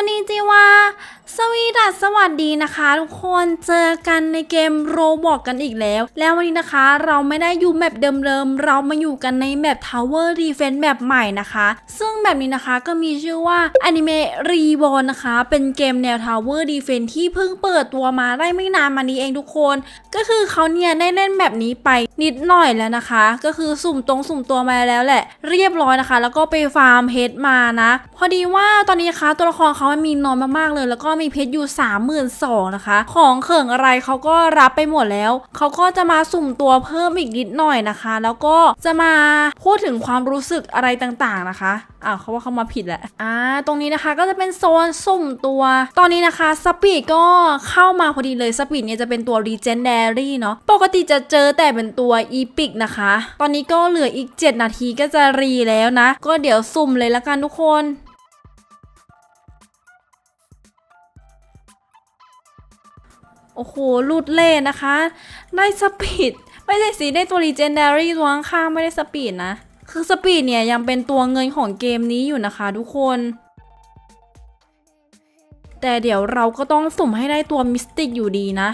ก็นี่จิว่า สวีดัสสวัสดีนะคะ ทุกคนเจอกันในเกมโรบอกกันอีกแล้ว แล้ววันนี้นะคะเราไม่ได้อยู่แมปเดิมๆเรามาอยู่กันในแมป Tower Defense แบบใหม่นะคะ ซึ่งแบบนี้นะคะก็มีชื่อว่า Anime Reborn นะคะ เป็นเกมแนว Tower Defense ที่เพิ่งเปิดตัวมาได้ไม่นานมานี้เองทุกคน ก็คือเขาเนี่ยได้เล่นแบบนี้ไปนิดหน่อยแล้วนะคะ ก็คือสุ่มตรงสุ่มตัวมาแล้วแหละ เรียบร้อยนะคะ แล้วก็ไปฟาร์มเพชรมานะ พอดีว่าตอนนี้นะคะตัวละครเขามันมีน้อยมากๆเลยแล้วก็มีเพชรอยู่ 3 2 0 0 0นะคะ ของเขิงอะไรเขาก็รับไปหมดแล้ว เขาก็จะมาสุ่มตัวเพิ่มอีกนิดหน่อยนะคะ แล้วก็จะมาพูดถึงความรู้สึกอะไรต่างๆนะคะอ้าวเขาว่าเขามาผิดแหละอ่าตรงนี้นะคะก็จะเป็นโซนสุ่มตัว ตอนนี้นะคะสปีดก็เข้ามาพอดีเลยสปีดเนี่ยจะเป็นตัว Legendary เนาะปกติจะเจอแต่เป็นตัว Epic นะคะ ตอนนี้ก็เหลืออีก 7 นาทีก็จะรีแล้วนะ ก็เดี๋ยวสุ่มเลยละกันทุกคน โอ้โหลุดเล่นะคะ ได้สปีด ไม่ใช่สีได้ตัว Legendary ตัวข้างไม่ได้สปีดนะ คือสปีดเนี่ยยังเป็นตัวเงินของเกมนี้อยู่นะคะทุกคน แต่เดี๋ยวเราก็ต้องสุ่มให้ได้ตัวมิสติกอยู่ดีนะ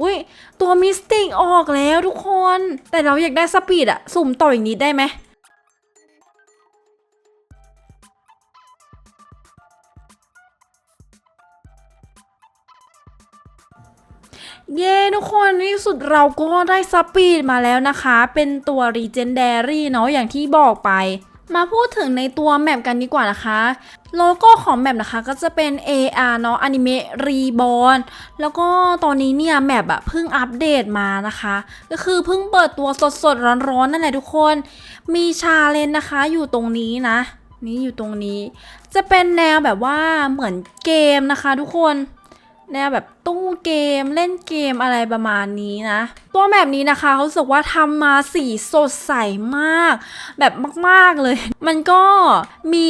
อุ้ยตัวมิสติกออกแล้วทุกคน แต่เราอยากได้สปีดอะสุ่มต่ออีกนิดได้ไหม เย้ทุกคนในที่สุดเราก็ได้สปีดมาแล้วนะคะ เป็นตัว Legendary เนาะอย่างที่บอกไป มาพูดถึงในตัวแมปกันดีกว่านะคะ โลโก้ของแมปนะคะก็จะเป็น AR เนาะ Anime Reborn แล้วก็ตอนนี้เนี่ยแมปอะเพิ่งอัปเดตมานะคะ ก็คือเพิ่งเปิดตัวสดๆ ร้อนๆ นั่นแหละทุกคน มีชาเลนนะคะอยู่ตรงนี้นะ นี่อยู่ตรงนี้ จะเป็นแนวแบบว่าเหมือนเกมนะคะ ทุกคน แนวแบบตู้เกมเล่นเกมอะไรประมาณนี้นะ ตัวแบบนี้นะคะเขาสึกว่าทำมาสีสดใสมาก แบบมากๆเลย มันก็มี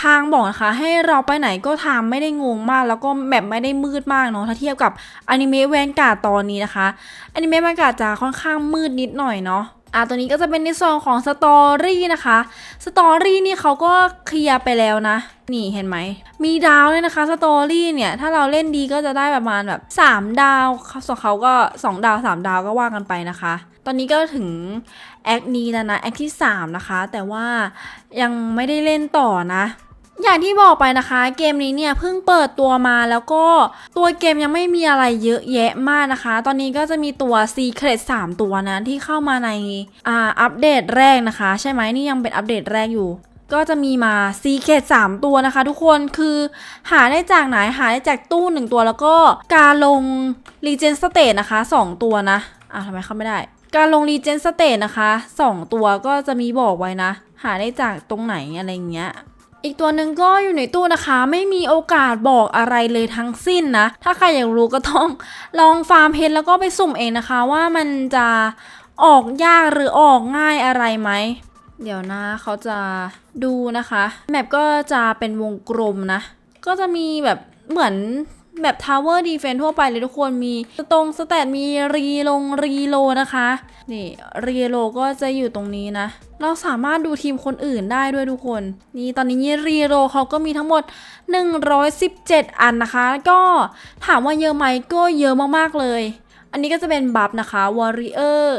ทางบอกนะคะ ให้เราไปไหนก็ทางไม่ได้งงมาก แล้วก็แบบไม่ได้มืดมากเนาะถ้าเทียบกับอนิเมะแวนการ์ดตอนนี้นะคะอนิเมะแวนการ์ดจะค่อนข้างมืดนิดหน่อยเนาะอะตัวนี้ก็จะเป็นในส่วนของสตอรี่นะคะ สตอรี่นี่เขาก็เคลียร์ไปแล้วนะ นี่เห็นไหม มีดาวเลยนะคะสตอรี่เนี่ย ถ้าเราเล่นดีก็จะได้ประมาณแบบ3 ดาวส่วนเขาก็ 2 ดาว 3 ดาวก็ว่ากันไปนะคะ ตอนนี้ก็ถึงแอคนี้แล้วนะแอคที่ 3 นะคะ แต่ว่ายังไม่ได้เล่นต่อนะอย่างที่บอกไปนะคะ เกมนี้เนี่ยเพิ่งเปิดตัวมาแล้วก็ตัวเกมยังไม่มีอะไรเยอะแยะมากนะคะ ตอนนี้ก็จะมีตัว Secret 3 ตัวนะที่เข้ามาในอ่าอัปเดตแรกนะคะ ใช่ไหมนี่ยังเป็นอัปเดตแรกอยู่ ก็จะมีมา Secret 3ตัวนะคะ ทุกคนคือหาได้จากไหนหาได้จากตู้1ตัวแล้วก็การลง Legend State นะคะ2ตัวนะอะทำไมเข้าไม่ได้ การลง Legend State นะคะ2ตัวก็จะมีบอกไว้นะ หาได้จากตรงไหนอะไรเงี้ยอีกตัวหนึ่งก็อยู่ในตู้นะคะ ไม่มีโอกาสบอกอะไรเลยทั้งสิ้นนะ ถ้าใครอยากรู้ก็ต้องลองฟาร์มเพชรแล้วก็ไปสุ่มเองนะคะ ว่ามันจะออกยากหรือออกง่ายอะไรไหม เดี๋ยวนะเขาจะดูนะคะ แมปก็จะเป็นวงกลมนะ ก็จะมีแบบเหมือนแบบ Tower Defense ทั่วไปเลยทุกคนมีตรงสแตทมีรีลงรีโลนะคะ นี่รีโลก็จะอยู่ตรงนี้นะ เราสามารถดูทีมคนอื่นได้ด้วยทุกคน นี่ตอนนี้รีโลเขาก็มีทั้งหมด 117 อันนะคะ ก็ถามว่าเยอะไหมก็เยอะมากๆเลย อันนี้ก็จะเป็นบัฟนะคะ Warrior อ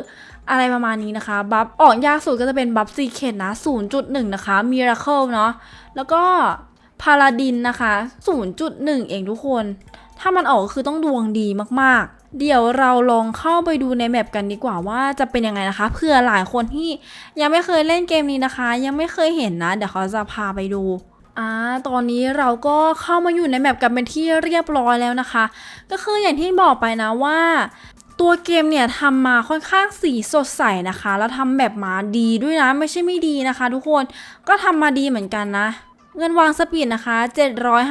อะไรประมาณนี้นะคะ บัฟออกยากสุดก็จะเป็นบัฟซีเคนนะ 0.1 นะคะ Miracle เนาะ แล้วก็พาลาดินนะคะ 0.1 เองทุกคน ถ้ามันออกคือต้องดวงดีมากๆ เดี๋ยวเราลองเข้าไปดูในแมปกันดีกว่าว่าจะเป็นยังไงนะคะ เพื่อหลายคนที่ยังไม่เคยเล่นเกมนี้นะคะ ยังไม่เคยเห็นนะ เดี๋ยวเขาจะพาไปดูอ่าตอนนี้เราก็เข้ามาอยู่ในแมปกันเป็นที่เรียบร้อยแล้วนะคะ ก็คืออย่างที่บอกไปนะว่า ตัวเกมเนี่ยทำมาค่อนข้างสีสดใสนะคะ แล้วทำแบบมาดีด้วยนะไม่ใช่ไม่ดีนะคะ ทุกคนก็ทำมาดีเหมือนกันนะ เงินวางสปีดนะคะ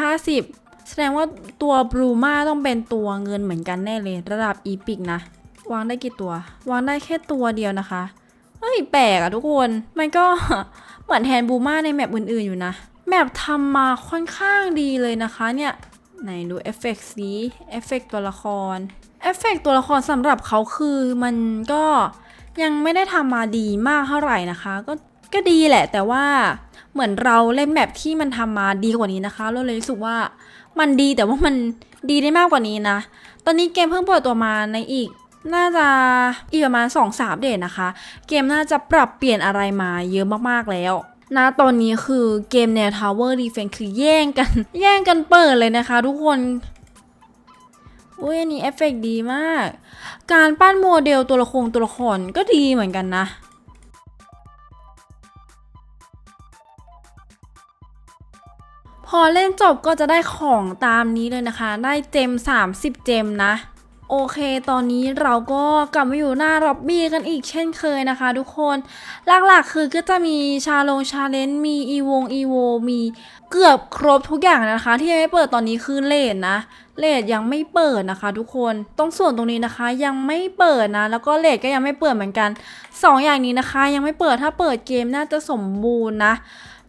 750 แสดงว่าตัวบลูมาต้องเป็นตัวเงินเหมือนกันแน่เลยระดับอีพิกนะ วางได้กี่ตัว วางได้แค่ตัวเดียวนะคะเฮ้ยแปลกอะทุกคนมันก็เหมือนแทนบูมาในแมปอื่นๆอยู่นะแมปทำมาค่อนข้างดีเลยนะคะเนี่ยไหนดูเอฟเฟกต์สีเอฟเฟกต์ตัวละคร เอฟเฟกต์ตัวละครสำหรับเขาคือมันก็ยังไม่ได้ทำมาดีมากเท่าไหร่นะคะ ก็ก็ดีแหละ แต่ว่าเหมือนเราเล่นแบบที่มันทำมาดีกว่านี้นะคะ เราเลยรู้สึกว่ามันดีแต่ว่ามันดีได้มากกว่านี้นะ ตอนนี้เกมเพิ่งเปิดตัวมาในอีกน่าจะอีกประมาณ2อสามเดตนะคะ เกมน่าจะปรับเปลี่ยนอะไรมาเยอะมากๆแล้วนะตอนนี้คือเกมแนว Tower Defense คือแย่งกัน แย่งกันเปิดเลยนะคะทุกคน อุ้ยอันนี้เอฟเฟกต์ดีมาก การปั้นโมเดลตัวละครตัวละครก็ดีเหมือนกันนะ พอเล่นจบก็จะได้ของตามนี้เลยนะคะ ได้เจม 30 เจมนะ โอเค ตอนนี้เราก็กลับมาอยู่หน้าร็อบบี้กันอีกเช่นเคยนะคะทุกคน หลักๆคือก็จะมีชาลงชาเลนจ์มีอีวงอีโวมีเกือบครบทุกอย่างนะคะ ที่ยังไม่เปิดตอนนี้คือเลดนะเลดยังไม่เปิดนะคะ ทุกคนตรงส่วนตรงนี้นะคะ ยังไม่เปิดนะ แล้วก็เลดก็ยังไม่เปิดเหมือนกันสองอย่างนี้นะคะ ยังไม่เปิดถ้าเปิดเกมน่าจะสมบูรณ์นะ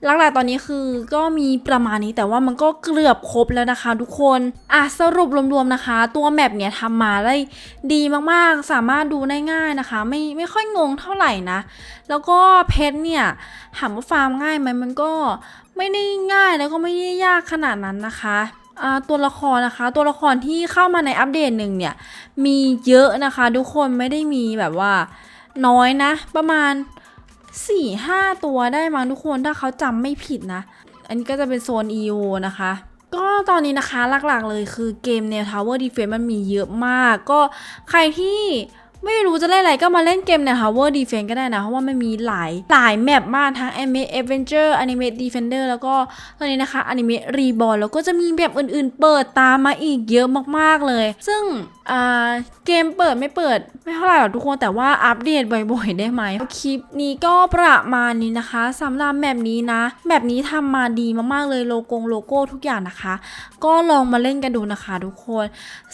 หลักๆตอนนี้คือก็มีประมาณนี้แต่ว่ามันก็เกือบครบแล้วนะคะ ทุกคนอะสรุปรวมๆนะคะ ตัวแมปเนี่ยทำมาได้ดีมากๆ สามารถดูได้ง่ายนะคะ ไม่ไม่ค่อยงงเท่าไหร่นะ แล้วก็เพชรเนี่ยถามว่าฟาร์มง่ายไหมมันก็ ไม่ได้ง่ายแล้วก็ไม่ได้ยากขนาดนั้นนะคะตัวละครนะคะ ตัวละครที่เข้ามาในอัปเดตหนึ่งเนี่ย มีเยอะนะคะ ทุกคนไม่ได้มีแบบว่าน้อยนะ ประมาณ 4 5 ตัวได้มั้งทุกคนถ้าเขาจำไม่ผิดนะ อันนี้ก็จะเป็นโซน EO นะคะ ก็ตอนนี้นะคะหลักๆเลยคือเกมแนว Tower Defense มันมีเยอะมาก ก็ใครที่ ไม่รู้จะเล่นอะไรก็มาเล่นเกมแนว Tower Defense ก็ได้นะ เพราะว่ามันมีหลายหลายแมปมากทั้ง Anime Adventure Anime Defender แล้วก็ตอนนี้นะคะ Anime Reborn แล้วก็จะมีแบบอื่นๆ เปิดตามมาอีกเยอะมากๆเลย ซึ่งเกมเปิดไม่เปิด ไม่เท่าไหร่หรอกทุกคนแต่ว่าอัปเดตบ่อยๆ ได้ไหมคลิปนี้ก็ประมาณนี้นะคะสำหรับแบบนี้นะแบบนี้ทำมาดีมากๆเลยโลโก้โลโก้ทุกอย่างนะคะ ก็ลองมาเล่นกันดูนะคะ ทุกคน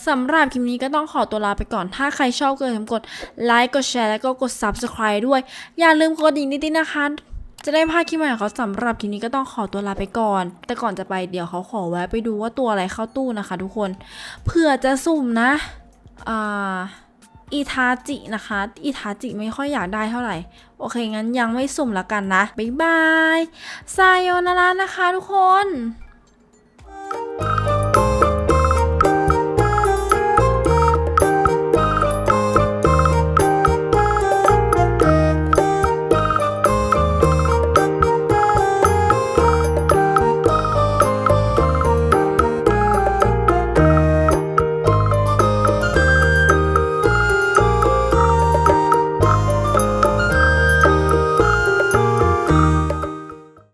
สำหรับคลิปนี้ก็ต้องขอตัวลาไปก่อนถ้าใครชอบก็อย่าลืมกดไลค์กดแชร์แล้วก็กด subscribe ด้วย อย่าลืมกดดิ่งนิดๆนะคะ จะได้พาคลิปใหม่ของเขาสำหรับคลิปนี้ก็ต้องขอตัวลาไปก่อน แต่ก่อนจะไปเดี๋ยวเขาขอแวะไปดูว่าตัวอะไรเข้าตู้นะคะ ทุกคนเผื่อจะสุ่มนะอ่าอีทาจินะคะ อีทาจิไม่ค่อยอยากได้เท่าไหร่ โอเค งั้นยังไม่สุ่มละกันนะ บ๊ายบาย ซายโยนารานะคะทุกคน